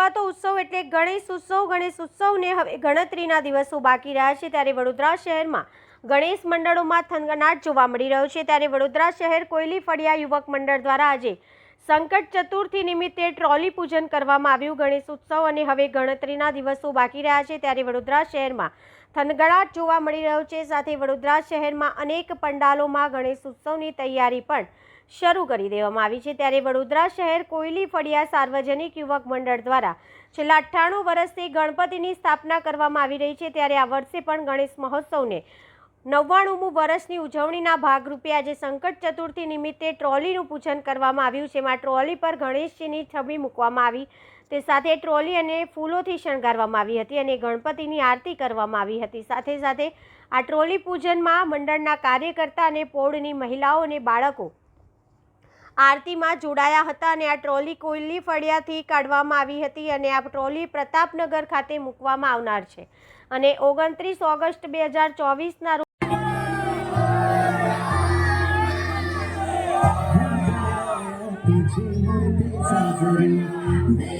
ગણેશ ઉત્સવ. ગણેશ ઉત્સવને હવે ગણતરીના દિવસો બાકી રહ્યા છે ત્યારે વડોદરા શહેરમાં ગણેશ મંડળોમાં થનગનાટ જોવા મળી રહ્યો છે. ત્યારે વડોદરા શહેર કોયલી ફળિયા યુવક મંડળ દ્વારા આજે સંકટ ચતુર્થી નિમિત્તે ટ્રોલી પૂજન કરવામાં આવ્યું. ગણેશ ઉત્સવ અને હવે ગણતરીના દિવસો બાકી રહ્યા છે. ત્યારે વડોદરા શહેરમાં થનગડાટ જોવા મળી રહ્યો છે. સાથે વડોદરા શહેરમાં અનેક પંડાલોમાં ગણેશ ઉત્સવની તૈયારી પણ શરૂ કરી દેવામાં આવી છે. ત્યારે વડોદરા શહેર કોયલી ફળિયા સાર્વજનિક યુવક મંડળ દ્વારા છેલ્લા અઠ્ઠાણું વર્ષથી ગણપતિની સ્થાપના કરવામાં આવી રહી છે. ત્યારે આ વર્ષે પણ ગણેશ મહોત્સવને નવ્વાણુંમું વર્ષની ઉજવણીના ભાગરૂપે આજે સંકટ ચતુર્થી નિમિત્તે ટ્રોલીનું પૂજન કરવામાં આવ્યું છે. એમાં ટ્રોલી પર ગણેશજીની છબી મૂકવામાં આવી. તે સાથે ટ્રોલી અને ફૂલોથી શણગારવામાં આવી હતી અને ગણપતિની આરતી કરવામાં આવી હતી. સાથે સાથે આ ટ્રોલી પૂજનમાં મંડળના કાર્યકર્તા અને પોળની મહિલાઓ અને બાળકો આરતીમાં જોડાયા હતા અને આ ટ્રોલી કોયલી ફળિયાથી કાઢવામાં આવી હતી અને આ ટ્રોલી પ્રતાપનગર ખાતે મૂકવામાં આવનાર છે. અને ઓગણત્રીસ ઓગસ્ટ બે હજાર ચોવીસના Happy to have this offering. May